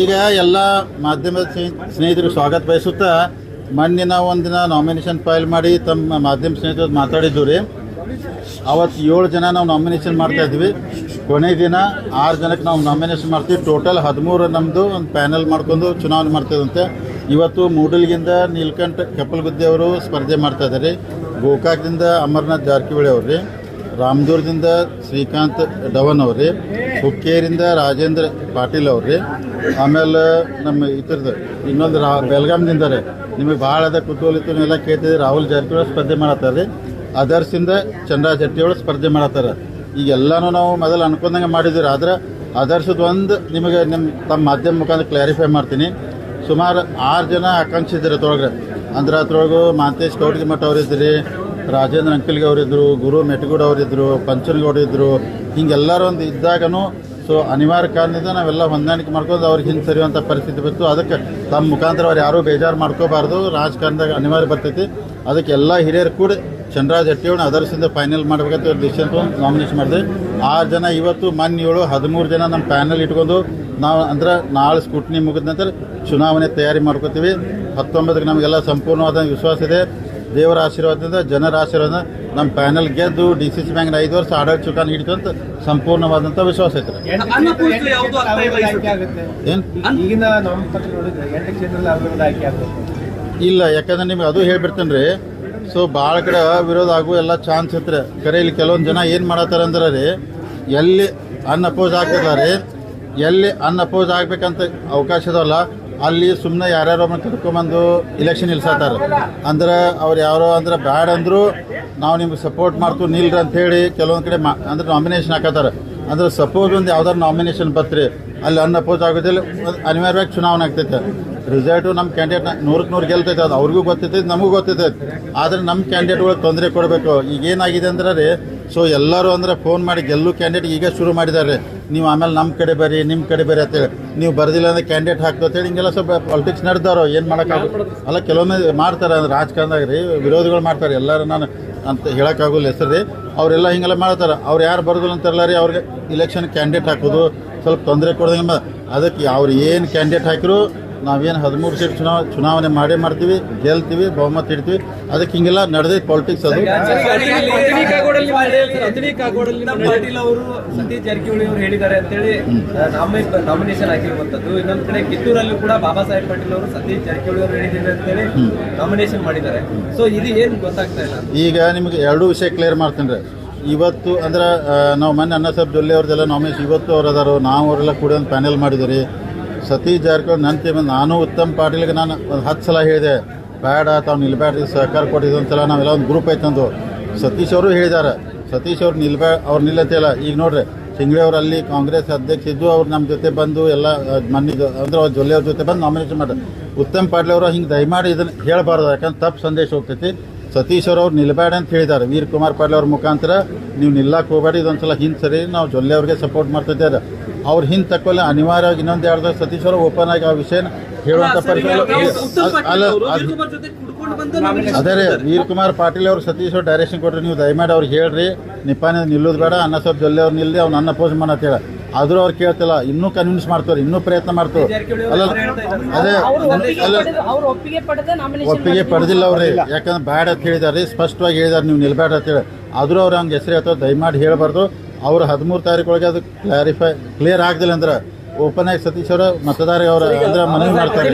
ಈಗ ಎಲ್ಲ ಮಾಧ್ಯಮದ ಸ್ನೇಹಿತರಿಗೆ ಸ್ನೇಹಿತರು ಸ್ವಾಗತ ಬಯಸುತ್ತಾ ಮಣ್ಣಿನ ನಾವು ಒಂದಿನ ನಾಮಿನೇಷನ್ ಫೈಲ್ ಮಾಡಿ ತಮ್ಮ ಮಾಧ್ಯಮ ಸ್ನೇಹಿತರು ಮಾತಾಡಿದ್ದು ರೀ. ಅವತ್ತು ಏಳು ಜನ ನಾವು ನಾಮಿನೇಷನ್ ಮಾಡ್ತಾ ಇದ್ವಿ. ಕೊನೆ ದಿನ ಆರು ಜನಕ್ಕೆ ನಾವು ನಾಮಿನೇಷನ್ ಮಾಡ್ತೀವಿ. ಟೋಟಲ್ ಹದಿಮೂರು ನಮ್ಮದು ಒಂದು ಪ್ಯಾನಲ್ ಮಾಡ್ಕೊಂಡು ಚುನಾವಣೆ ಮಾಡ್ತಿದ್ದಂತೆ ಇವತ್ತು ಮೂಡಲ್ಗಿಂದ ನೀಲ್ಕಂಠ, ಕೆಪ್ಪಲ್ಗುದ್ದೆ ಅವರು ಸ್ಪರ್ಧೆ ಮಾಡ್ತಾ ಇದ್ದಾರೆ ಗೋಕಾಕ್ದಿಂದ ಅಮರ್ನಾಥ್ ಜಾರಕಿಹೊಳಿ ಅವ್ರು ರಾಮದುರ್ಗದಿಂದ ಶ್ರೀಕಾಂತ್ ಡವನ್ ಅವ್ರಿ ಹುಕ್ಕೇರಿಂದ ರಾಜೇಂದ್ರ ಪಾಟೀಲ್ ಅವ್ರಿ, ಆಮೇಲೆ ನಮ್ಮ ಇತರದ್ದು ಇನ್ನೊಂದು ರಾ ಬೆಳಗಾಮ್ದಿಂದ ರೀ. ನಿಮಗೆ ಭಾಳ ಅದ ಕುತೂಹಲಿತನೆಲ್ಲ ಎಲ್ಲ ಕೇಳ್ತಿದ್ರಿ ರಾಹುಲ್ ಜಾರಕಿಹೊಳಿ ಸ್ಪರ್ಧೆ ಮಾಡತ್ತಾರ ರೀ ಅದರ್ಸಿಂದ ಚಂದ್ರ ಶೆಟ್ಟಿಯವರು ಸ್ಪರ್ಧೆ ಮಾಡತ್ತಾರ. ಈಗ ಎಲ್ಲನೂ ನಾವು ಮೊದಲು ಅನ್ಕೊಂಡಂಗೆ ಮಾಡಿದ್ದೀರಿ, ಆದ್ರೆ ಅದರ್ಸದ ಒಂದು ನಿಮಗೆ ನಿಮ್ಮ ತಮ್ಮ ಮಾಧ್ಯಮ ಮುಖಾಂತರ ಕ್ಲಾರಿಫೈ ಮಾಡ್ತೀನಿ. ಸುಮಾರು ಆರು ಜನ ಆಕಾಂಕ್ಷಿ ಇದ್ದಾರೆ ಅದ್ರೊಳಗೆ. ಅಂದ್ರೆ ಅದ್ರೊಳಗೆ ಮಾಂತೇಶ್ ಕೌಟಿಗೆ ಮಠ ಅವರಿದ್ರಿ ರಾಜೇಂದ್ರ ಅಂಕಲ್ಗೆ ಅವರಿದ್ದರು ಗುರು ಮೆಟಗೂಡ್ ಅವರಿದ್ದರು ಪಂಚನಗೌಡ ಇದ್ದರು ಹಿಂಗೆಲ್ಲರೂ ಒಂದು ಇದ್ದಾಗನೂ ಸೊ ಅನಿವಾರ್ಯ ಕಾರಣದಿಂದ ನಾವೆಲ್ಲ ಹೊಂದಾಣಿಕೆ ಮಾಡ್ಕೊಂಡು ಅವ್ರಿಗೆ ಹಿಂದೆ ಸರಿಯುವಂಥ ಪರಿಸ್ಥಿತಿ ಬಿತ್ತು ಅದಕ್ಕೆ ತಮ್ಮ ಮುಖಾಂತರ ಅವ್ರು ಯಾರೂ ಬೇಜಾರು ಮಾಡ್ಕೋಬಾರ್ದು. ರಾಜಕಾರಣದಾಗ ಅನಿವಾರ್ಯ ಬರ್ತೈತಿ. ಅದಕ್ಕೆ ಎಲ್ಲ ಹಿರಿಯರು ಕೂಡ ಚಂದ್ರರಾಜ್ ಅವ್ರನ್ನ ಅದರ್ಸಿಂದ ಫೈನಲ್ ಮಾಡ್ಬೇಕಂತ ಡಿಸಿಷನ್ ತೊಗೊಂಡು ನಾಮಿನೇಷನ್ ಮಾಡಿದೆ. ಆರು ಜನ ಇವತ್ತು ಮೊನ್ನೆ ಏಳು, ಹದಿಮೂರು ಜನ ನಮ್ಮ ಪ್ಯಾನಲ್ ಇಟ್ಕೊಂಡು ನಾವು ಅಂದ್ರೆ ನಾಳೆ ಸ್ಕೂಟ್ನಿ ಮುಗಿದ ನಂತರ ಚುನಾವಣೆ ತಯಾರಿ ಮಾಡ್ಕೋತೀವಿ. ಹತ್ತೊಂಬತ್ತಕ್ಕೆ ನಮಗೆಲ್ಲ ಸಂಪೂರ್ಣವಾದ ವಿಶ್ವಾಸ ಇದೆ. ದೇವರ ಆಶೀರ್ವಾದದಿಂದ ಜನರ ಆಶೀರ್ವಾದ ನಮ್ಮ ಪ್ಯಾನಲ್ ಗೆದ್ದು ಡಿ ಸಿ ಸಿ ಬ್ಯಾಂಕ್ನ ಐದು ವರ್ಷ ಆಡಳಿತ ಚುಕಾನ್ ಹಿಡಿತು ಅಂತ ಸಂಪೂರ್ಣವಾದಂಥ ವಿಶ್ವಾಸ ಐತೆ ಅನ್ನಪೂರ್ತಿ ಯಾವುದು ಆಗ್ತಾ ಇಲ್ಲ ಯಾಕಂದ್ರೆ ನಿಮ್ಗೆ ಅದು ಹೇಳ್ಬಿಡ್ತೇನೆ ರೀ. ಸೊ ಭಾಳ ಕಡೆ ವಿರೋಧ ಆಗು ಎಲ್ಲ ಚಾನ್ಸ್ ಇತ್ತು ಕರೆ ಇಲ್ಲಿ ಕೆಲವೊಂದು ಜನ ಏನು ಮಾಡತ್ತಾರ ಅಂದ್ರೆ ರೀ ಎಲ್ಲಿ ಅನ್ಅಪೋಸ್ ಆಗ್ತದಾರೆ ಎಲ್ಲಿ ಅನ್ಅಪೋಸ್ ಆಗ್ಬೇಕಂತ ಅವಕಾಶ ಇದಾವಲ್ಲ ಅಲ್ಲಿ ಸುಮ್ಮನೆ ಯಾರ್ಯಾರೋ ಒಬ್ಬನ ಕರ್ಕೊಂಬಂದು ಇಲೆಕ್ಷನ್ ನಿಲ್ಸತ್ತಾರ. ಅಂದ್ರೆ ಅವ್ರು ಯಾರೋ ಅಂದ್ರೆ ಬ್ಯಾಡ್ ಅಂದ್ರು ನಾವು ನಿಮ್ಗೆ ಸಪೋರ್ಟ್ ಮಾಡ್ತೀವಿ, ನಿಲ್ರಿ ಅಂತ ಹೇಳಿ ಕೆಲವೊಂದು ಕಡೆ ಅಂದ್ರೆ ನಾಮಿನೇಷನ್ ಹಾಕತ್ತಾರ. ಅಂದ್ರೆ ಸಪೋಸ್ ಒಂದು ಯಾವ್ದಾರು ನಾಮಿನೇಷನ್ ಬತ್ರಿ ಅಲ್ಲಿ ಅನ್ಅಪೋಸ್ ಆಗೋದಿಲ್ಲ ಅದ್ ಅನಿವಾರ್ಯವಾಗಿ ಚುನಾವಣೆ ಆಗ್ತೈತೆ. ರಿಸಲ್ಟು ನಮ್ಮ ಕ್ಯಾಂಡಿಡೇಟ್ ನೂರಕ್ಕೆ ನೂರು ಗೆಲ್ತೈತೆ. ಅದು ಅವ್ರಿಗೂ ಗೊತ್ತೈತೆ, ನಮಗೂ ಗೊತ್ತೈತೆ. ಆದರೆ ನಮ್ಮ ಕ್ಯಾಂಡಿಡೇಟ್ಗಳು ತೊಂದರೆ ಕೊಡಬೇಕು. ಈಗ ಏನಾಗಿದೆ ಅಂದ್ರೆ ರೀ ಸೊ ಎಲ್ಲರೂ ಅಂದ್ರೆ ಫೋನ್ ಮಾಡಿ ಗೆಲ್ಲು ಕ್ಯಾಂಡಿಡೇಟ್ ಈಗ ಶುರು ಮಾಡಿದ್ದಾರೆ. ನೀವು ಆಮೇಲೆ ನಮ್ಮ ಕಡೆ ಬರ್ರಿ ನಿಮ್ಮ ಕಡೆ ಬರ್ರಿ ಅಂತೇಳಿ ನೀವು ಬರೋದಿಲ್ಲ ಅಂದ್ರೆ ಕ್ಯಾಂಡಿಡೇಟ್ ಹಾಕ್ತು ಅಂತೇಳಿ ಹಿಂಗೆಲ್ಲ ಸ್ವಲ್ಪ ಪಾಲಿಟಿಕ್ಸ್ ನಡೆದಾರೋ ಏನು ಮಾಡೋಕ್ಕಾಗಲ್ಲ ಅಲ್ಲ, ಕೆಲವೊಮ್ಮೆ ಮಾಡ್ತಾರೆ ಅಂದ್ರೆ ರಾಜಕಾರಣದಾಗ ರೀ, ವಿರೋಧಿಗಳು ಮಾಡ್ತಾರೆ. ಎಲ್ಲರೂ ನಾನು ಅಂತ ಹೇಳೋಕ್ಕಾಗಲ್ಲ ಹೆಸರು ರೀ. ಅವರೆಲ್ಲ ಹಿಂಗೆಲ್ಲ ಮಾಡ್ತಾರೆ. ಅವ್ರು ಯಾರು ಬರೋದಿಲ್ಲ ಅಂತಾರಲ್ಲ ರೀ, ಅವ್ರಿಗೆ ಇಲೆಕ್ಷನ್ ಕ್ಯಾಂಡಿಡೇಟ್ ಹಾಕೋದು. ಸ್ವಲ್ಪ ತೊಂದರೆ ಕೊಡ್ದಂಗೆ ಅದಕ್ಕೆ ಅವ್ರು ಏನು ಕ್ಯಾಂಡಿಡೇಟ್ ಹಾಕಿದ್ರು ನಾವೇನು ಹದಿಮೂರು ಸೀಟ್ ಚುನಾವ ಚುನಾವಣೆ ಮಾಡೇ ಮಾಡ್ತೀವಿ ಗೆಲ್ತೀವಿ ಬಹುಮತ ಇಡ್ತೀವಿ. ಅದಕ್ಕೆ ಹಿಂಗೆಲ್ಲ ನಡೆದೈತೆ ಪಾಲಿಟಿಕ್ಸ್ ಅದು. ಅಥಣಿ ಕಾಗೋಡಲ್ಲಿ ಮಾಡಿದೆ ಸರ್, ಅಥಣಿ ಕಾಗೋಡಲ್ಲಿ ನಮ್ಮ ಪಾಟೀಲ್ ಅವರು ಸತೀಶ್ ಜಾರಕಿಹೊಳಿ ಅವರು ಹೇಳಿದ್ದಾರೆ ಅಂತೇಳಿ ನಾಮಿನೇಷನ್ ಹಾಕಿರುವಂತದ್ದು ಇನ್ನೊಂದ್ ಕಡೆ ಕಿತ್ತೂರಲ್ಲಿ ಕೂಡ ಬಾಬಾ ಸಾಹೇಬ್ ಪಾಟೀಲ್ ಅವರು ಸತೀಶ್ ಜಾರಕಿಹೊಳಿ ಅವರು ಹೇಳಿದ್ದಾರೆ ಅಂತೇಳಿ ನಾಮಿನೇಷನ್ ಮಾಡಿದ್ದಾರೆ. ಸೊ ಇದು ಏನು ಗೊತ್ತಾಗ್ತಾ ಇಲ್ಲ? ಈಗ ನಿಮಗೆ ಎರಡು ವಿಷಯ ಕ್ಲಿಯರ್ ಮಾಡ್ತೀನಿ ರೀ. ಇವತ್ತು ಅಂದ್ರೆ ನಾವು ಮೊನ್ನೆ ಅನ್ನ ಸಾಹೇಬ್ ಜೊಲ್ಲೆ ಅವ್ರದ್ದೆಲ್ಲ ನಾಮಿನೇಷನ್ ಇವತ್ತು ಅವ್ರು ಅದಾರು, ನಾವು ಅವರೆಲ್ಲ ಕೂಡ ಒಂದು ಪ್ಯಾನೆಲ್ ಮಾಡಿದ್ರಿ ಸತೀಶ್ ಜಾರಕಿಹೊಳಿ ನನ್ನ ಟೀಮ್ ನಾನು ಉತ್ತಮ್ ಪಾಟೀಲ್ಗೆ ನಾನು ಒಂದು ಹತ್ತು ಸಲ ಹೇಳಿದೆ. ಬೇಡ, ತಾವು ನಿಲ್ಬೇಡ್ರಿ ಸಹಕಾರ ಕೊಟ್ಟಿದ್ದು ಒಂದ್ಸಲ, ನಾವೆಲ್ಲ ಒಂದು ಗ್ರೂಪ್ ಐತಂದು ಸತೀಶ್ ಅವರು ಹೇಳಿದ್ದಾರೆ. ಸತೀಶ್ ಅವ್ರು ನಿಲ್ಬೇ, ಅವ್ರು ನಿಲ್ಲತ್ತಿಲ್ಲ ಈಗ ನೋಡ್ರಿ ಸಿಂಗ್ಳಿ ಅವ್ರು ಅಲ್ಲಿ ಕಾಂಗ್ರೆಸ್ ಅಧ್ಯಕ್ಷ ಇದ್ದು ಅವ್ರು ನಮ್ಮ ಜೊತೆ ಬಂದು ಎಲ್ಲ ಮನ್ನಿದ್ದು ಅಂದ್ರೆ ಅವ್ರ ಜೊಲ್ಲೆ ಅವ್ರ ಜೊತೆ ಬಂದು ನಾಮಿನೇಷನ್ ಮಾಡ್ರಿ ಉತ್ತಮ್ ಪಾಟೀಲ್ ಅವರು ಹಿಂಗೆ ದಯಮಾಡಿ ಇದನ್ನು ಹೇಳಬಾರ್ದು, ಯಾಕಂದ್ರೆ ತಪ್ಪು ಸಂದೇಶ ಹೋಗ್ತೈತಿ. ಸತೀಶ್ ಅವ್ರು ನಿಲ್ಬೇಡ ಅಂತ ಹೇಳಿದ್ದಾರೆ. ವೀರ್ ಕುಮಾರ್ ಪಾಟೀಲ್ ಅವ್ರ ಮುಖಾಂತರ ನೀವು ನಿಲ್ಲಕ್ಕೆ ಹೋಗಬೇಡಿ ಇದೊಂದ್ಸಲ ಹಿಂದೆ ಸರಿ ನಾವು ಜೊಲ್ಲೆ ಅವ್ರಿಗೆ ಸಪೋರ್ಟ್ ಮಾಡ್ತಿದ್ದಾರೆ ಅವ್ರು ಹಿಂದೆ ತಕ್ಕೊಲ್ಲ ಅನಿವಾರ್ಯವಾಗಿ ಇನ್ನೊಂದು ಎರಡು ಸತೀಶ್ ಅವರು ಓಪನ್ ಆಗಿ ಆ ವಿಷಯನ ಹೇಳುವಂಥ ಪರಿಸ್ಥಿತಿ ಅಲ್ಲ ಅದು ರೀ ವೀರ್ ಕುಮಾರ್ ಪಾಟೀಲ್ ಅವರು ಸತೀಶ್ ಅವ್ರು ಡೈರೆಕ್ಷನ್ ಕೊಟ್ಟರೆ ನೀವು ದಯಮಾಡಿ ಅವ್ರಿಗೆ ಹೇಳ್ರಿ. ನಿಪ್ಪಾನೆ ನಿಲ್ಲೋದು ಬೇಡ ಅನ್ನ ಸ್ವಲ್ಪ ಜೊಲ್ಲೆ ಅವ್ರು ನಿಲ್ಲದೆ ಅವ್ನು ಅನ್ನ ಪೋಸ್ಟ್ ಮಾಡತ್ತೇಳ ಆದರೂ ಅವ್ರು ಕೇಳ್ತಿಲ್ಲ ಇನ್ನೂ ಕನ್ವಿನ್ಸ್ ಮಾಡ್ತಾರೆ ಇನ್ನೂ ಪ್ರಯತ್ನ ಮಾಡ್ತಾರೆ. ಅಲ್ಲ ಅದೇ ಅಲ್ಲ ಅವ್ರು ಒಪ್ಪಿಗೆ ಪಡೆದಿಲ್ಲ ಅವ್ರಿ. ಯಾಕಂದ್ರೆ ಬ್ಯಾಡ ಅಂತ ಹೇಳಿದಾರೆ ಸ್ಪಷ್ಟವಾಗಿ ಹೇಳಿದಾರೆ ನೀವು ನಿಲ್ಬೇಡ ಅಂತೇಳಿ ಆದರೂ ಅವ್ರು ಹಂಗೆ ಹೆಸರು ಹೇಳ್ತಾರೆ ದಯಮಾಡಿ ಹೇಳಬಾರ್ದು. ಅವ್ರು ಹದಿಮೂರು ತಾರೀಕೊಳಗೆ ಅದು ಕ್ಲಾರಿಫೈ ಕ್ಲಿಯರ್ ಆಗದಿಲ್ಲ ಅಂದ್ರೆ ಓಪನ್ ಆಗಿ ಸತೀಶ್ ಅವರು ಮತದಾರ ಅವ್ರ ಅಂದ್ರೆ ಮನವಿ ಮಾಡ್ತಾರೆ.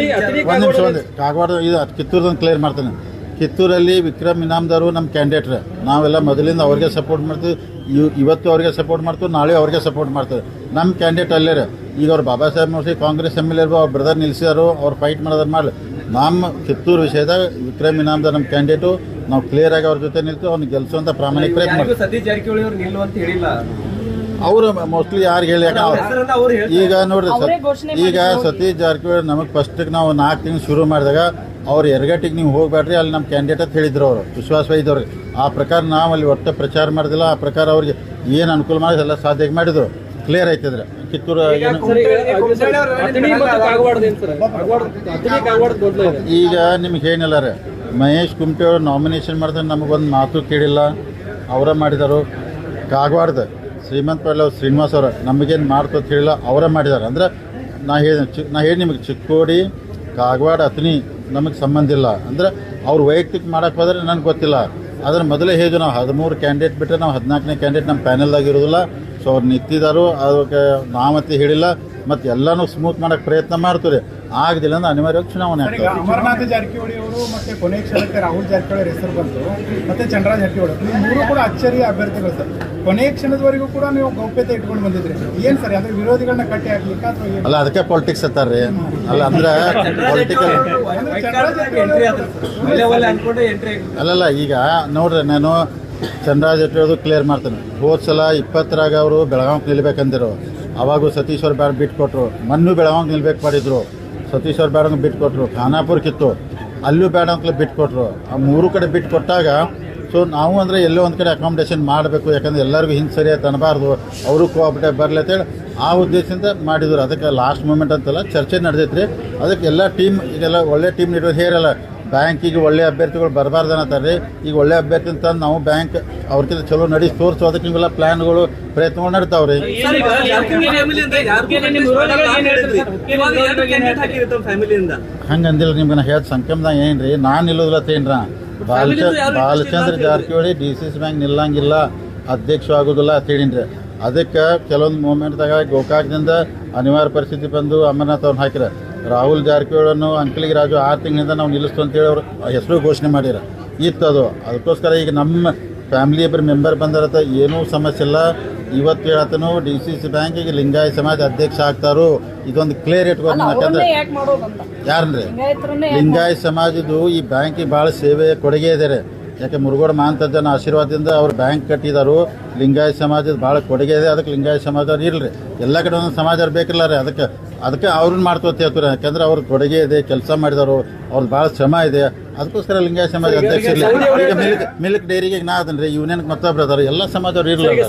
ಒಂದು ನಿಮಿಷ ಒಂದು ಕಾಗವಾಡ ಇದು ಕಿತ್ತೂರ್ದೊಂದು ಕ್ಲಿಯರ್ ಮಾಡ್ತಾನೆ. ಕಿತ್ತೂರಲ್ಲಿ ವಿಕ್ರಮ್ ಇನಾಮ್ದಾರು ನಮ್ಮ ಕ್ಯಾಂಡಿಡೇಟ್ರೆ ನಾವೆಲ್ಲ ಮೊದಲಿಂದ ಅವ್ರಿಗೆ ಸಪೋರ್ಟ್ ಮಾಡ್ತೀವಿ. ಇವ್ ಇವತ್ತು ಅವ್ರಿಗೆ ಸಪೋರ್ಟ್ ಮಾಡ್ತೀವಿ ನಾಳೆ ಅವ್ರಿಗೆ ಸಪೋರ್ಟ್ ಮಾಡ್ತೀವಿ. ನಮ್ಮ ಕ್ಯಾಂಡಿಡೇಟ್ ಅಲ್ಲೇ ರೀ. ಈಗ ಅವ್ರು Baba Saheb Congress M L A ಅವ್ರ ಬ್ರದರ್ ನಿಲ್ಲಿಸ್ಯಾರು ಅವ್ರು ಫೈಟ್ ಮಾಡೋದ್ರ ಮಾಡಲಿ. ನಮ್ಮ ಕಿತ್ತೂರು ವಿಷಯದಾಗ ವಿಕ್ರಮ್ ಇನಾಮ್ದಾರ್ ನಮ್ಮ ಕ್ಯಾಂಡಿಡೇಟು ನಾವು ಕ್ಲಿಯರ್ ಆಗಿ ಅವ್ರ ಜೊತೆ ನಿಲ್ತು ಅವ್ನಿಗೆ ಗೆಲ್ಸುವಂಥ ಪ್ರಾಮಾಣಿಕ ಪ್ರಯತ್ನ ಮಾಡ್ತೀವಿ. ಅವರು ನಿಲ್ಲು ಅಂತ ಹೇಳಿಲ್ಲ. ಅವರು ಮೋಸ್ಟ್ಲಿ ಯಾರು ಹೇಳಿ. ಈಗ ನೋಡ್ರಿ ಸರ್ ಈಗ ಸತೀಶ್ ಜಾರಕಿಹೊಳಿ ನಮಗೆ ಫಸ್ಟಿಗೆ ನಾವು ನಾಲ್ಕು ತಿಂಗಳು ಶುರು ಮಾಡಿದಾಗ ಅವ್ರು ಎರಗಟ್ಟಿಗೆ ನೀವು ಹೋಗಬೇಡ್ರಿ ಅಲ್ಲಿ ನಮ್ಮ ಕ್ಯಾಂಡಿಡೇಟ್ ಅಂತ ಹೇಳಿದ್ರು ಅವರು. ವಿಶ್ವಾಸ ಇದ್ದವ್ರಿಗೆ ಆ ಪ್ರಕಾರ ನಾವು ಅಲ್ಲಿ ಒಟ್ಟು ಪ್ರಚಾರ ಮಾಡಿದಿಲ್ಲ ಆ ಪ್ರಕಾರ ಅವ್ರಿಗೆ ಏನು ಅನುಕೂಲ ಮಾಡಿ ಎಲ್ಲ ಸಾಧ್ಯ ಮಾಡಿದ್ರು. ಕ್ಲಿಯರ್ ಆಯ್ತಿದ್ರೆ ಕಿತ್ತೂರು ಏನು? ಸರ್, ಈಗ ನಿಮ್ಗೆ ಏನಿಲ್ಲ ರೀ? ಮಹೇಶ್ ಕುಮಟಿ ಅವರು ನಾಮಿನೇಷನ್ ಮಾಡಿದ್ರೆ ನಮಗೊಂದು ಮಾತು ಕೇಳಿಲ್ಲ. ಅವರ ಮಾಡಿದರು. ಕಾಗವಾಡದ ಶ್ರೀಮಂತ್ ಪಾಟೀಲ್ ಅವ್ರು ಶ್ರೀನಿವಾಸ್ ಅವರು ನಮಗೇನು ಮಾಡ್ತು ಅಂತ ಹೇಳಿಲ್ಲ ಅವರೇ ಮಾಡಿದ್ದಾರೆ ಅಂದ್ರೆ ನಾ ಹೇಳಿ ಚಿಕ್ಕ ನಾ ಹೇಳಿ ನಿಮಗೆ ಚಿಕ್ಕೋಡಿ ಕಾಗವಾಡ ಅತನಿ ನಮಗೆ ಸಂಬಂಧ ಇಲ್ಲ. ಅಂದ್ರೆ ಅವ್ರು ವೈಯಕ್ತಿಕ ಮಾಡೋಕ್ಕೆ ಹೋದರೆ ನನಗೆ ಗೊತ್ತಿಲ್ಲ. ಆದ್ರೆ ಮೊದಲೇ ಹೇಳಿದ್ವಿ ನಾವು, ಹದಿಮೂರು ಕ್ಯಾಂಡಿಡೇಟ್ ಬಿಟ್ಟರೆ ನಾವು ಹದಿನಾಲ್ಕನೇ ಕ್ಯಾಂಡಿಡೇಟ್ ನಮ್ಮ ಪ್ಯಾನೆಲ್ದಾಗ ಇರೋದಿಲ್ಲ. ಸೊ ಅವ್ರು ನಿಂತಿದ್ದಾರು ಅದಕ್ಕೆ ನಾಮತಿ ಹೇಳಿಲ್ಲ. ಮತ್ತು ಎಲ್ಲನೂ ಸ್ಮೂತ್ ಮಾಡೋಕ್ಕೆ ಪ್ರಯತ್ನ ಮಾಡ್ತಾರೆ ಆಗದಿಲ್ಲ ಅಂದ್ರೆ ಅನಿವಾರ್ಯ ಚುನಾವಣೆ ಆಗ್ತದೆ. ಅಮರನಾಥ ಜಾರಕಿಹೊಳಿ ಅವರು ಮತ್ತೆ ಕೊನೆ ಕ್ಷಣಕ್ಕೆ ರಾಹುಲ್ ಜಾರಕಿಹೊಳಿ ಹೆಸರು ಬಂತು ಮತ್ತೆ ಚಂದ್ರರಾಜ್ ಜಾರಕಿಹೊಳಿ ಮೂರು ಕೂಡ ಅಚ್ಚರಿಯ ಅಭ್ಯರ್ಥಿಗಳು ಸರ್. ಕೊನೆ ಕ್ಷಣದವರೆಗೂ ಕೂಡ ನೀವು ಗೌಪ್ಯತೆ ಇಟ್ಕೊಂಡು ಬಂದಿದ್ರಿ. ಏನ್ ಸರ್ ಅಂದ್ರೆ ವಿರೋಧಿಗಳನ್ನ ಕಟ್ಟಿ ಹಾಕ್ಲಿಕ್ಕೆ ಅಥವಾ ಏನು? ಅಲ್ಲ ಅದಕ್ಕೆ ಪಾಲಿಟಿಕ್ಸ್ ಅತ್ತಾರ್ರಿ ಅಲ್ಲ ಅಂದ್ರೆ ಪೊಲಿಟಿಕಲ್ ಅಲ್ಲಲ್ಲ ಈಗ ನೋಡ್ರಿ ನಾನು ಚಂದ್ರರಾಜ್ ಹೇಳೋದು ಕ್ಲಿಯರ್ ಮಾಡ್ತೇನೆ. ಹೋದ ಸಲ ಇಪ್ಪತ್ತರಾಗ ಅವರು ಬೆಳಗಾವಿ ನಿಲ್ಬೇಕಂದಿರು. ಅವಾಗೂ ಸತೀಶ್ವರ ಬ್ಯಾರ ಕೊಟ್ಟರು ಮಣ್ಣು ಬೆಳವಂಗೆ ನಿಲ್ಬೇಕು ಮಾಡಿದ್ರು. ಸತೀಶ್ವರ ಬ್ಯಾಡಂಗೆ ಬಿಟ್ಕೊಟ್ರು ಖಾನಾಪುರಕ್ಕಿತ್ತು ಅಲ್ಲೂ ಬೇಡ ಬಿಟ್ಟು ಕೊಟ್ಟರು ಆ ಮೂರು ಕಡೆ ಬಿಟ್ಟು ಕೊಟ್ಟಾಗ, ಸೊ ನಾವು ಅಂದರೆ ಎಲ್ಲೋ ಒಂದು ಕಡೆ ಅಕಾಮಿಡೇಷನ್ ಮಾಡಬೇಕು, ಯಾಕಂದ್ರೆ ಎಲ್ಲರಿಗೂ ಹಿಂಗೆ ಸರಿಯಾಗಿ ಅನ್ಬಾರ್ದು. ಅವರು ಕೋಆಪ್ರೇಟಿವ್ ಬರಲಿ ಅಂತೇಳಿ ಆ ಉದ್ದೇಶದಿಂದ ಮಾಡಿದ್ರು. ಅದಕ್ಕೆ ಲಾಸ್ಟ್ ಮೂಮೆಂಟ್ ಅಂತೆಲ್ಲ ಚರ್ಚೆ ನಡೆದೈತ್ರಿ. ಅದಕ್ಕೆ ಎಲ್ಲ ಟೀಮ್ ಇದೆಲ್ಲ ಒಳ್ಳೆ ಟೀಮ್ ನೀಡೋದು ಹೇರಲ್ಲ. ಬ್ಯಾಂಕಿಗೆ ಒಳ್ಳೆ ಅಭ್ಯರ್ಥಿಗಳು ಬರಬಾರ್ದು ರೀ ಈಗ ಒಳ್ಳೆ ಅಭ್ಯರ್ಥಿ ಅಂತ ನಾವು ಬ್ಯಾಂಕ್ ಅವ್ರಕ್ಕಿಂತ ಚಲೋ ನಡೆಸಿ ತೋರಿಸು. ಅದಕ್ಕೆ ನಿಮ್ಗೆಲ್ಲ ಪ್ಲ್ಯಾನ್ಗಳು ಪ್ರಯತ್ನಗಳು ನಡೀತಾವ್ರಿ ರೀ. ಹಂಗೆ ಅಂದಿಲ್ಲ ನಿಮ್ಗೆ ನಾ ಹೇಳ್ದ ಸಂಕಮ್ದಾಗ ರೀ? ನಾನು ನಿಲ್ಲೋದಿಲ್ಲ ತೇನ್ರ Balachandra Balachandra Jarkiholi D C C bank ನಿಲ್ಲಂಗಿಲ್ಲ. ಅಧ್ಯಕ್ಷ ಆಗೋದಿಲ್ಲ ಅಂತ ಹೇಳಿನ್ರಿ. ಅದಕ್ಕೆ ಕೆಲವೊಂದು ಮೂಮೆಂಟ್ದಾಗ ಗೋಕಾಕ್ದಿಂದ ಅನಿವಾರ್ಯ ಪರಿಸ್ಥಿತಿ ಬಂದು ಅಮರನಾಥ್ ಅವ್ರನ್ನ ಹಾಕಿರ. ರಾಹುಲ್ ಜಾರಕಿಹೊಳನ್ನು ಅಂಕಲಿಗೆ ರಾಜು ಆರು ತಿಂಗಳಿಂದ ನಾವು ನಿಲ್ಲಿಸ್ತು ಅಂತೇಳಿ ಅವರು ಹೆಸರು ಘೋಷಣೆ ಮಾಡಿರ. ಇತ್ತು ಅದು. ಅದಕ್ಕೋಸ್ಕರ ಈಗ ನಮ್ಮ ಫ್ಯಾಮಿಲಿ ಇಬ್ಬರು ಮೆಂಬರ್ ಬಂದಿರತ್ತ ಏನೂ ಸಮಸ್ಯೆ ಇಲ್ಲ. ಇವತ್ತು ಹೇಳತ್ತನು ಡಿ ಸಿ ಸಿ ಬ್ಯಾಂಕಿಗೆ ಲಿಂಗಾಯ ಸಮಾಜ ಅಧ್ಯಕ್ಷ ಆಗ್ತಾರೋ. ಇದೊಂದು ಕ್ಲಿಯರ್ ಇಟ್ಕೊಂಡು ಯಾಕಂದ್ರೆ ಲಿಂಗಾಯತರನ್ನೇ ಯಾಕ್ ಸಮಾಜದ್ದು ಈ ಬ್ಯಾಂಕಿಗೆ ಭಾಳ ಸೇವೆ ಕೊಡುಗೆ ಇದೆ ಯಾಕೆ ಮುರುಗೋಡ ಮಹಾಂತಜ್ಜನ ಆಶೀರ್ವಾದದಿಂದ ಅವ್ರು ಬ್ಯಾಂಕ್ ಕಟ್ಟಿದಾರು. ಲಿಂಗಾಯತ ಸಮಾಜದ ಭಾಳ ಕೊಡುಗೆ ಇದೆ. ಅದಕ್ಕೆ ಲಿಂಗಾಯತ ಸಮಾಜ ಇರಲಿ ಎಲ್ಲ ಕಡೆ ಒಂದೊಂದು ಸಮಾಜ ಬೇಕಿಲ್ಲ ರೀ. ಅದಕ್ಕೆ ಅದಕ್ಕೆ ಅವ್ರನ್ನ ಮಾಡ್ಕೋತ ಹೇಳ್ತಾರೆ ಯಾಕಂದ್ರೆ ಅವ್ರ ಕೊಡುಗೆ ಇದೆ ಕೆಲಸ ಮಾಡಿದವರು ಅವ್ರದ್ದು ಭಾಳ ಶ್ರಮ ಇದೆ. ಅದಕ್ಕೋಸ್ಕರ ಲಿಂಗಾಯತ ಸಮಾಜ ಅಧ್ಯಕ್ಷ ಈಗ ಮಿಲ್ಕ್ ಮಿಲ್ಕ್ ಡೈರಿಗೆ ನಾ ಅದನ್ರಿ ಯೂನಿಯನ್ಗೆ ಮತ್ತೊಬ್ರು ಅದಾರ ಎಲ್ಲ ಸಮಾಜವ್ರು ಇರಲಿಲ್ಲ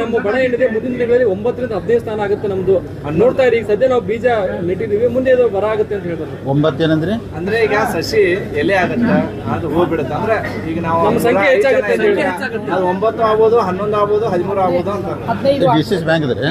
ನಮ್ಮ ಬಣ ಏನಿದೆ ಮುಂದಿನ ದಿನಗಳಲ್ಲಿ ಒಂಬತ್ತರಿಂದ ಹದಿನೈದು ಸ್ಥಾನ ಆಗುತ್ತೆ ನಮ್ದು. ನೋಡ್ತಾ ಇರಿ ಈಗ ಸದ್ಯ ನಾವು ಬೀಜ ನೆಟ್ಟಿದೀವಿ ಮುಂದೆ ಇದು ಬರ ಆಗುತ್ತೆ ಅಂತ ಹೇಳ್ತಾರೆ. ಒಂಬತ್ತು ಏನಂದ್ರಿ ಅಂದ್ರೆ ಈಗ ಸಸಿ ಎಲೆ ಆಗುತ್ತೆ ಅದು ಹೂ ಬಿಡುತ್ತೆ ಅಂದ್ರೆ ಈಗ ನಾವು ನಮ್ಮ ಸಂಖ್ಯೆ ಹೆಚ್ಚಾಗುತ್ತೆ ಅಂತ ಇದ್ದೀವಿ. ಹೇಳಿ. ಅದು ಒಂಬತ್ತು ಆಗ್ಬೋದು ಹನ್ನೊಂದು ಆಗ್ಬೋದು ಹದಿಮೂರು ಆಗ್ಬೋದು ಅಂತ. ಹದಿನೈದು ಡಿ ಸಿ ಬ್ಯಾಂಕ್ ಇದ್ರಿ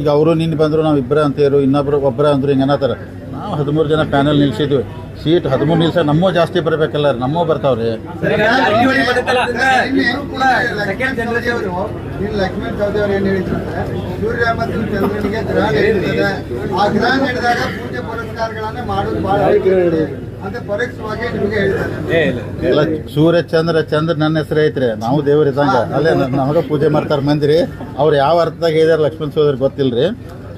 ಈಗ ಅವರು ನಿನ್ನೆ ಬಂದರು ನಾವು ಇಬ್ಬರ ಅಂತೇರು ಇನ್ನೊಬ್ಬರು ಒಬ್ಬರ ಅಂದರು ಹಿಂಗೆ ಅನ್ನತ್ತಾರ. ನಾವು ಹದಿಮೂರು ಜನ ಪ್ಯಾನಲ್ ನಿಲ್ಸಿದ್ವಿ. ಸೀಟ್ ಹದಿಮೂರು ನಿಲ್ಸ ನಮ್ಮೂ ಜಾಸ್ತಿ ಬರಬೇಕಲ್ಲ ನಮ್ಮೂ ಬರ್ತಾವ್ರಿ. ಸೆಕೆಂಡ್ ಜನರೇಷನ್ ಇಲ್ಲಿ ಲಕ್ಷ್ಮೀ ಚೌಧರಿ ಅವರು ಏನು ಹೇಳಿದ್ರು ಅಂದ್ರೆ, ಸೂರ್ಯ ಮತ್ತು ಚಂದ್ರನಿಗೆ ಇರ್ತದೆ ಆ ಗ್ರಹಣ ಹಿಡಿದಾಗ ಪೂಜೆ ಪುರಸ್ಕಾರಗಳನ್ನ ಮಾಡೋದು ಬಹಳ ಎಲ್ಲ ಸೂರ್ಯ ಚಂದ್ರ ಚಂದ್ರ ನನ್ನ ಹೆಸರು ಐತ್ರಿ. ನಾವು ದೇವ್ರ ಇದ್ದಂಗ. ಅಲ್ಲೇ ನಮಗ ಪೂಜೆ ಮಾಡ್ತಾರೆ ಮಂದಿರಿ. ಅವ್ರು ಯಾವ ಅರ್ಥದಾಗ ಇದಾರೆ ಲಕ್ಷ್ಮಣ ಸೋದರಿ ಗೊತ್ತಿಲ್ರಿ.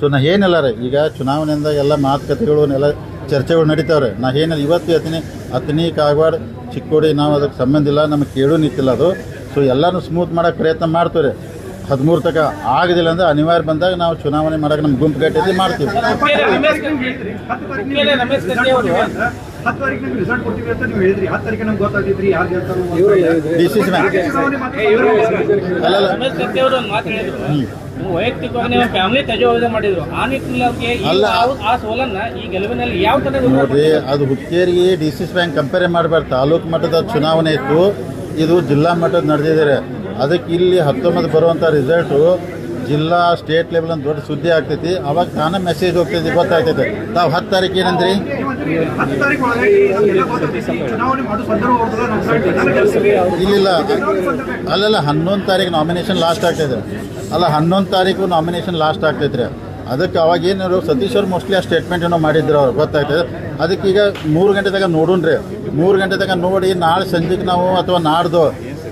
ಸೊ ನಾ ಏನಿಲ್ಲ ರೀ. ಈಗ ಚುನಾವಣೆಯಿಂದ ಎಲ್ಲ ಮಾತುಕತೆಗಳು ಎಲ್ಲ ಚರ್ಚೆಗಳು ನಡೀತಾವ್ರೆ. ನಾ ಏನಿಲ್ಲ. ಇವತ್ತು ಅತನಿ ಅತನಿ ಕಾಗವಾಡ ಚಿಕ್ಕೋಡಿ ನಾವು ಅದಕ್ಕೆ ಸಂಬಂಧ ಇಲ್ಲ. ನಮಗೆ ಕೇಳು ನಿಂತಿಲ್ಲ ಅದು. ಸೊ ಎಲ್ಲನೂ ಸ್ಮೂತ್ ಮಾಡೋಕೆ ಪ್ರಯತ್ನ ಮಾಡ್ತೀವಿ ರೀ ಹದಿಮೂರು ತಕ ಆಗದಿಲ್ಲ ಅಂದ್ರೆ ಅನಿವಾರ್ಯ ಬಂದಾಗ ನಾವು ಚುನಾವಣೆ ಮಾಡೋಕೆ ನಮ್ಮ ಗುಂಪು ಗಟ್ಟಿದ್ದು ಮಾಡ್ತೀವಿ ಹತ್ತು ತಾರೀಕು ನಿಮ್ಗೆ ರಿಸಲ್ಟ್ ಕೊಡ್ತೀವಿ ಅಂತ ನೀವು ಹೇಳಿದ್ರಿ. ಹತ್ತು ತಾರೀಕು ನಮ್ಗೆ ಗೊತ್ತಾಗಿದ್ರಿ ಯಾರು ಗೆಲ್ತಾರೋ ಡಿ ಸಿ ಸಿ ಬ್ಯಾಂಕ್ ಅಲ್ಲಲ್ಲ ರಮೇಶ್ ಕತ್ತಿ ಅವರು ಒಂದು ಮಾತು ಹೇಳಿದ್ರು. ನೀವು ವೈಯಕ್ತಿಕವಾಗಿ ನೀವು ಫ್ಯಾಮಿಲಿ ತಜೋವಧೆ ಮಾಡಿದ್ರು. ಆ ನಿಟ್ಟಿನಲ್ಲಿ ಅವ್ರಿಗೆ ಈ ಅಲ್ಲ. ಆ- ಆ ಸೋಲನ್ನ ಈ ಗೆಲುವಿನಲ್ಲಿ ಯಾವ ತರ ನೋಡ್ರಿ ಅದು ಹುಕ್ಕೇರಿಗೆ D C C bank compare ಮಾಡಬಾರ್ದು. ತಾಲೂಕು ಮಟ್ಟದ ಚುನಾವಣೆ ಇತ್ತು. ಇದು ಜಿಲ್ಲಾ ಮಟ್ಟದ ನಡೆದಿದ್ದಾರೆ ಅದಕ್ಕೆ ಇಲ್ಲಿ ಹತ್ತೊಂಬತ್ತು ಬರುವಂಥ ರಿಸಲ್ಟು ಜಿಲ್ಲಾ ಸ್ಟೇಟ್ ಲೆವೆಲ್ ಅಂತ ದೊಡ್ಡ ಸುದ್ದಿ ಆಗ್ತೈತಿ. ಅವಾಗ ತಾನೇ ಮೆಸೇಜ್ ಹೋಗ್ತೈತಿ ಗೊತ್ತಾಗ್ತೈತೆ. ತಾವು ಹತ್ತು ತಾರೀಕು ಏನಂದ್ರಿ? ಹತ್ತು ತಾರೀಕು ಒಳಗೆ. ಚುನಾವಣೆ ಇಲ್ಲಿಲ್ಲ. ಅಲ್ಲಲ್ಲ, ಹನ್ನೊಂದು ತಾರೀಕು ನಾಮಿನೇಷನ್ ಲಾಸ್ಟ್ ಆಗ್ತೈತೆ. ಅಲ್ಲ, ಹನ್ನೊಂದು ತಾರೀಕು ನಾಮಿನೇಷನ್ ಲಾಸ್ಟ್ ಆಗ್ತೈತ್ರಿ. ಅದಕ್ಕೆ ಅವಾಗ ಏನಾರು ಸತೀಶ್ ಅವ್ರು ಮೋಸ್ಟ್ಲಿ ಆ ಸ್ಟೇಟ್ಮೆಂಟ್ ಏನೋ ಮಾಡಿದ್ರು ಅವ್ರು ಗೊತ್ತಾಗ್ತದೆ ಅದಕ್ಕೆ ಈಗ ಮೂರು ಗಂಟೆ ತನಕ ನೋಡೋಣ್ರಿ ಮೂರು ಗಂಟೆ ತನಕ ನೋಡಿ, ನಾಳೆ ಸಂಜೆಗೆ ನಾವು ಅಥವಾ ನಾಡ್ದು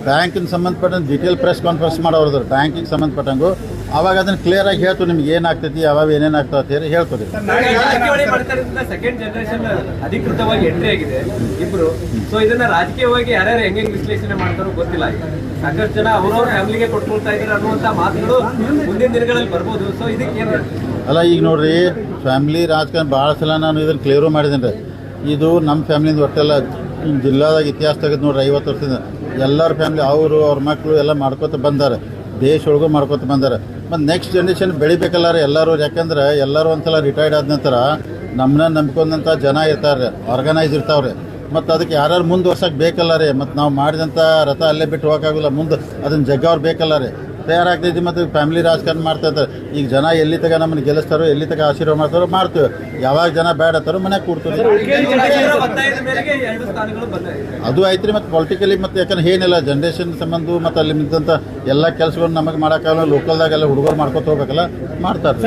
ಬ್ಯಾಂಕಿನ ಸಂಬಂಧಪಟ್ಟಂಗೆ ಡಿಟೇಲ್ ಪ್ರೆಸ್ ಕಾನ್ಫರೆನ್ಸ್ ಮಾಡೋರ್ದು ಬ್ಯಾಂಕಿಗೆ ಸಂಬಂಧಪಟ್ಟಂಗು. ಅವಾಗ ಅದನ್ನ ಕ್ಲಿಯರ್ ಆಗಿ ಹೇಳ್ತು ನಿಮ್ಗೆ ಏನಾಗ್ತೈತಿ ಯಾವಾಗ ಏನೇನು ಆಗ್ತದೆ ಅಂತ ಹೇಳಿ ಹೇಳ್ಕೊಡಿ. ಜಾರಕಿಹೊಳಿ ಬರ್ತಾರಿಂದ ಸೆಕೆಂಡ್ ಜನರೇಷನ್ ಅಧಿಕೃತವಾಗಿ ಎಂಟ್ರಿ ಆಗಿದೆ ಇಬ್ರು. ಸೊ ಇದನ್ನ ರಾಜಕೀಯವಾಗಿ ಯಾರ್ಯಾರು ಹೆಂಗೆ ವಿಶ್ಲೇಷಣೆ ಮಾಡ್ತಾರೋ ಗೊತ್ತಿಲ್ಲ ಸಾಕಷ್ಟು ಜನ ಅವ್ರವ್ರ ಫ್ಯಾಮಿಲಿಗೆ ಕೊಟ್ಕೊಳ್ತಾ ಇದ್ದಾರೆ ಅನ್ನುವಂತ ಮಾತುಗಳು ಮುಂದಿನ ದಿನಗಳಲ್ಲಿ ಬರ್ಬೋದು. ಸೊ ಇದಕ್ಕೆ ಏನ್ ಅಲ್ಲ ಈಗ ನೋಡ್ರಿ ಫ್ಯಾಮಿಲಿ ರಾಜಕಾರಣ ಭಾಳ ಸಲ ನಾನು ಇದನ್ನು ಕ್ಲಿಯರು ಮಾಡಿದ್ದೀನಿ. ರೀ ಇದು ನಮ್ಮ ಫ್ಯಾಮಿಲಿಯಿಂದ ಒಟ್ಟೆಲ್ಲ ಜಿಲ್ಲಾದಾಗ ಇತಿಹಾಸ ತೆಗೆದು ನೋಡ್ರಿ ಐವತ್ತು ವರ್ಷದಿಂದ. ಎಲ್ಲರ ಫ್ಯಾಮಿಲಿ ಅವರು ಅವ್ರ ಮಕ್ಕಳು ಎಲ್ಲ ಮಾಡ್ಕೋತ ಬಂದಾರೆ. ದೇಶ ಒಳಗೂ ಮಾಡ್ಕೊತ ಬಂದಾರೆ. ಮತ್ತು ನೆಕ್ಸ್ಟ್ ಜನ್ರೇಷನ್ ಬೆಳಿಬೇಕಲ್ಲ ರೀ ಎಲ್ಲರೂ, ಯಾಕಂದ್ರೆ ಎಲ್ಲರೂ ಒಂದ್ಸಲ ರಿಟೈರ್ಡ್ ಆದ ನಂತರ ನಮ್ಮನ್ನ ನಂಬ್ಕೊಂಡಂಥ ಜನ ಇರ್ತಾರೆ ಆರ್ಗನೈಸ್ ಇರ್ತಾವ್ರೆ. ಮತ್ತು ಅದಕ್ಕೆ ಯಾರ್ಯಾರು ಮುಂದುವರ್ಸಕ್ಕೆ ಬೇಕಲ್ಲ ರೀ ಮತ್ತು ನಾವು ಮಾಡಿದಂಥ ರಥ ಅಲ್ಲೇ ಬಿಟ್ಟು ಹೋಗೋಕ್ಕಾಗಲ್ಲ ಮುಂದೆ ಅದನ್ನು ಜಗ್ಗವ್ರು ಬೇಕಲ್ಲ ರೀ ತಯಾರಾಗ್ತೈತಿ ಮತ್ತು ಫ್ಯಾಮಿಲಿ ರಾಜಕಾರಣ ಮಾಡ್ತಾ ಇರ್ತಾರೆ ಈಗ ಜನ ಎಲ್ಲಿ ತಗ ನಮ್ಮನ್ನು ಗೆಲ್ಲಿಸ್ತಾರೋ ಎಲ್ಲಿ ತಗ ಆಶೀರ್ವಾದ ಮಾಡ್ತಾರೋ ಮಾಡ್ತೀವಿ. ಯಾವಾಗ ಜನ ಬೇಡ ಅಂತಾರೋ ಮನೆಗೆ ಕೂಡ್ತೀವಿ ಅದು ಐತ್ರಿ ಮತ್ತು ಪೊಲಿಟಿಕಲಿ ಮತ್ತು ಯಾಕಂದ್ರೆ ಏನಿಲ್ಲ ಜನ್ರೇಷನ್ ಸಂಬಂಧ ಮತ್ತು ಅಲ್ಲಿ ನಿಂತಂಥ ಎಲ್ಲ ಕೆಲಸಗಳನ್ನ ನಮಗೆ ಮಾಡೋಕ್ಕಾಗಲ್ಲ ಲೋಕಲ್ದಾಗೆಲ್ಲ ಹುಡುಗರು ಮಾಡ್ಕೊತ ಹೋಗ್ಬೇಕಲ್ಲ ಮಾಡ್ತಾರೆ.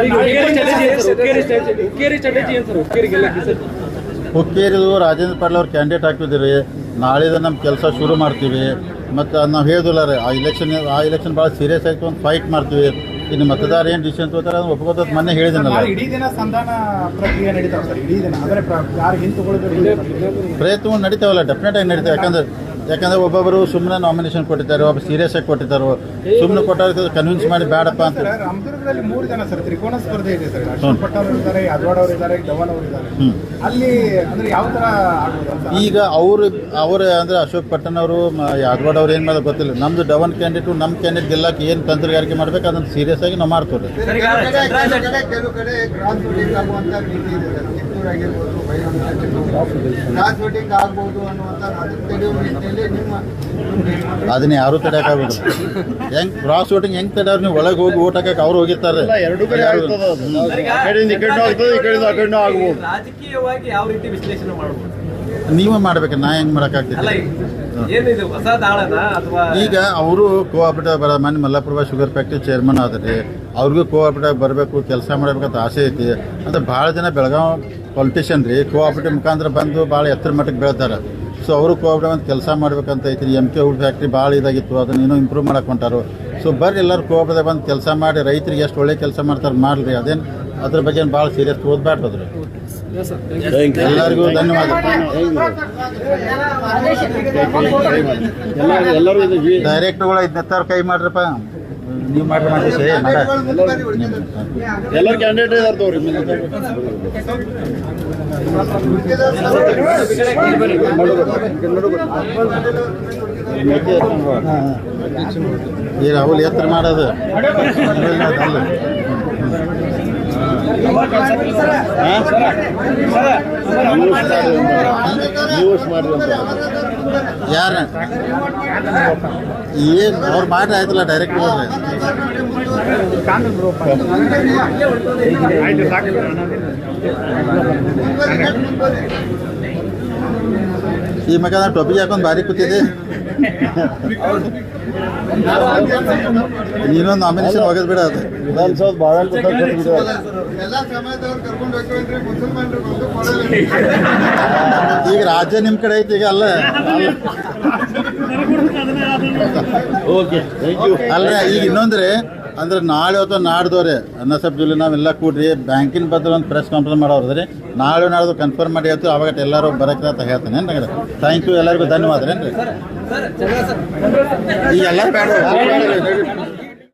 ಹುಕ್ಕೇರಿದು ರಾಜೇಂದ್ರ ಪಾಟೀಲ್ ಅವ್ರು ಕ್ಯಾಂಡಿಡೇಟ್ ಹಾಕಿದ್ರಿ ನಾಳೆದ ನಮ್ಮ ಕೆಲಸ ಶುರು ಮಾಡ್ತೀವಿ. ಮತ್ತು ನಾವು ಹೇಳಿದಿಲ್ಲ ರೀ ಆ ಇಲೆಕ್ಷನ್ ಆ ಇಲೆಕ್ಷನ್ ಭಾಳ ಸೀರಿಯಸ್ ಆಯಿತು ಅಂತ ಫೈಟ್ ಮಾಡ್ತೀವಿ. ಇನ್ನು ಮತದಾರ ಏನು ಡಿಸಿಷನ್ ತಗೋತಾರೆ ಅದನ್ನು ಒಪ್ಕೋತದ ಮೊನ್ನೆ ಹೇಳಿದ್ದೀನಲ್ಲ ನಾಳೆ ಇಡೀ ದಿನ ಸಂಧಾನ ಪ್ರಕ್ರಿಯೆ ನಡೀತಾವೆ ಸರ್ ಇಡೀ ದಿನ. ಅಂದರೆ ಯಾರು ಹಿಂದೆ ಪ್ರಯತ್ನ ಪ್ರಯತ್ನಗಳು ನಡೀತಾವಲ್ಲ ಡೆಫಿನೆಟ್ ಆಗಿ ನಡೀತಾವೆ. ಯಾಕಂದ್ರೆ ಯಾಕಂದ್ರೆ ಒಬ್ಬೊಬ್ಬರು ಸುಮ್ಮನೆ ನಾಮಿನೇಷನ್ ಕೊಟ್ಟಿದ್ದಾರೆ ಒಬ್ಬ ಸೀರಿಯಸ್ ಆಗಿ ಕೊಟ್ಟಿದ್ದಾರೆ. ಸುಮ್ಮನೆ ಕೊಟ್ಟಾಗ ಕನ್ವಿನ್ಸ್ ಮಾಡಿ ಬೇಡಪ್ಪ ಅಂತ ಸರ್ ರಾಮದುರ್ಗದಲ್ಲಿ ಮೂರು ಜನ ಸರ್ ತ್ರಿಕೋನ ಸ್ಪರ್ಧೆ ಇದೆ ಸರ್. ಅಶ್ವಥ್ ಪಟ್ಟ ಅವರು ಇದ್ದಾರೆ ಯಾದವಾಡ್ ಅವರು ಇದ್ದಾರೆ ಧವನ್ ಅವರು ಇದ್ದಾರೆ. ಅಲ್ಲಿ ಅಂದ್ರೆ ಯಾವ ತರ ಆಗ್ಬೋದು ಅಂತ ಈಗ ಅವರು ಅವ್ರ ಅಂದ್ರೆ ಅಶೋಕ್ ಪಟ್ಟಣ್ ಅವರು ಯಾದವಾಡ್ ಅವ್ರು ಏನು ಮಾಡೋದು ಗೊತ್ತಿಲ್ಲ. ನಮ್ದು ಡವನ್ ಕ್ಯಾಂಡಿಡೇಟು ನಮ್ಮ ಕ್ಯಾಂಡಿಡೇಟ್ ಗೆಲ್ಲಕ್ಕೆ ಏನು ತಂತ್ರಗಾರಿಕೆ ಮಾಡ್ಬೇಕು ಅದನ್ನ ಸೀರಿಯಸ್ ಆಗಿ ನಾವು ಮಾಡ್ತೀವಿ. ಕೆಲವು ಕಡೆ- ಕ್ರಾಸ್ ಆಗುವಂತ ರೀತಿ ಇದೆ ಸರ್. ಕಿತ್ತೂರು ಆಗಿರ್ಬೋದು ಕ್ರಾಸ್ ವೋಟಿಂಗ್ ಆಗ್ಬೋದು ಅನ್ನುವಂಥ ಅದನ್ನ ತಡೆಯುವ ನಿಟ್ಟಿನಲ್ಲಿ ನಿಮ್ಮ ಅದನ್ನ ಯಾರು ತಡೆಯೋಕ್ಕಾಗೋದಿಲ್ಲ ಹೆಂಗ್ ಕ್ರಾಸ್ ವೋಟಿಂಗ್ ಹೆಂಗ್ ತಡೆಯೋರು ನೀವು? ಒಳಗೆ ಹೋಗಿ ಓಟ್ ಹಾಕಕ್ಕೆ ಅವ್ರು ಹೋಗಿರ್ತಾರೆ. ಎರಡು ಕಡೆ ಆಗ್ಬೋದು. ರಾಜಕೀಯವಾಗಿ ಯಾವ ರೀತಿ ವಿಶ್ಲೇಷಣೆ ಮಾಡ್ಬೋದು? ನೀವೇ ಮಾಡ್ಬೇಕು ನಾ ಹೆಂಗ್ ಮಾಡಕ್ಕಾಗ್ತಿಲ್ಲ ಈಗ ಏನಿದು ಹೊಸ ದಾಳನ ಅಥವಾ ಈಗ ಅವರು ಕೋಆಪರೇಟಿವ್ ಬರ ಮನೆ ಮಲ್ಲಾಪುರ ಶುಗರ್ ಫ್ಯಾಕ್ಟ್ರಿ ಚೇರ್ಮನ್ ಆದ್ರಿ ಅವ್ರಿಗೂ ಕೋಆಪರೇಟಿವ್ ಬರಬೇಕು ಕೆಲಸ ಮಾಡಬೇಕಂತ ಆಸೆ ಐತಿ. ಅಂದ್ರೆ ಭಾಳ ಜನ ಬೆಳಗಾವ್ ಪೊಲಿಟಿಷಿಯನ್ ರೀ ಕೋಆಪರೇಟಿವ್ ಮುಖಾಂತರ ಬಂದು ಭಾಳ ಎತ್ತರ ಮಟ್ಟಕ್ಕೆ ಬೆಳ್ತಾರೆ. ಸೊ ಅವರು ಕೋಆಪರೇಟಿವ್ ಅಂತ ಕೆಲಸ ಮಾಡ್ಬೇಕಂತ ಐತಿ. ಎಂ ಕೆ ಹುಡ್ ಫ್ಯಾಕ್ಟ್ರಿ ಭಾಳ ಇದಾಗಿತ್ತು ಅದನ್ನ ಇನ್ನೂ ಇಂಪ್ರೂವ್ ಮಾಡಕ್ಕೆ ಹೊಂಟಾರು. ಸೊ ಬರ್ರಿ ಎಲ್ಲರೂ ಕೋಆಪರೇಟಿವ್ ಬಂದು ಕೆಲಸ ಮಾಡಿ ರೈತರಿಗೆ ಎಷ್ಟು ಒಳ್ಳೆ ಕೆಲಸ ಮಾಡ್ತಾರೆ ಮಾಡಲಿ ಅದೇನು ಅದ್ರ ಬಗ್ಗೆ ಭಾಳ ಸೀರಿಯಸ್ ಓದ್ಬಾರ್ದು ಎಸ್ ಸರ್ ಥ್ಯಾಂಕ್ ಎಲ್ಲರಿಗೂ ಧನ್ಯವಾದ ಡೈರೆಕ್ಟ್ಗಳು ಐದು ಕೈ ಮಾಡ್ರಪ್ಪ. ನೀವು ಮಾಡ್ರಿ ಮಾಡಿ ಸೇ ಮಾಡ ಎಲ್ಲರೂ ಕ್ಯಾಂಡಿಡೇಟ್ ಇದಾರೆ ತೋರಿ ಈ ರಾಹುಲ್ ಎತ್ತರ ಮಾಡೋದು ಮಾಡಿ ಅಂತ ಯಾರ ಏನು ಅವ್ರು ಮಾಡ್ರಿ ಆಯ್ತಲ್ಲ ಡೈರೆಕ್ಟ್ ಹೋದ್ರೆ ಈ ಮಗ ಟೊಪಿಗೆ ಹಾಕೊಂಡು ಬಾರಿ ಕೂತಿದ್ದೆ. ನೀನೊಂದು ನಾಮಿನೇಷನ್ ಹೋಗೋದು ಬಿಡ ಅದು. ವಿಧಾನಸೌಧ ಬಹಳ ಈಗ ರಾಜ್ಯ ನಿಮ್ಮ ಕಡೆ ಐತಿ ಈಗ ಅಲ್ಲ. ಓಕೆ ಥ್ಯಾಂಕ್ ಯು ಅಲ್ಲ ಈಗ ಇನ್ನೊಂದ್ರೆ ಅಂದ್ರೆ ನಾಳೆ ಅಥವಾ ನಾಡ್ದವ್ರೆ ಅನ್ನಸಬ್ ಜುಲಿ ನಾವೆಲ್ಲ ಕೂಡ್ರಿ ಬ್ಯಾಂಕಿನ ಬದಲು ಒಂದು ಪ್ರೆಸ್ ಕಾನ್ಫರೆನ್ಸ್ ಮಾಡೋದ್ರಿ. ನಾಳೆ ನಾಡ್ದು ಕನ್ಫರ್ಮ್ ಮಾಡಿ ಆಯ್ತು ಅವಾಗ ಎಲ್ಲರೂ ಬರಕ್ಕೆ ಅಂತ ಹೇಳ್ತೇನೆ ಏನ್ರಿ ಥ್ಯಾಂಕ್ ಯು ಎಲ್ಲರಿಗೂ ಧನ್ಯವಾದ ಈಗ ಎಲ್ಲರೂ ಬೇಡ.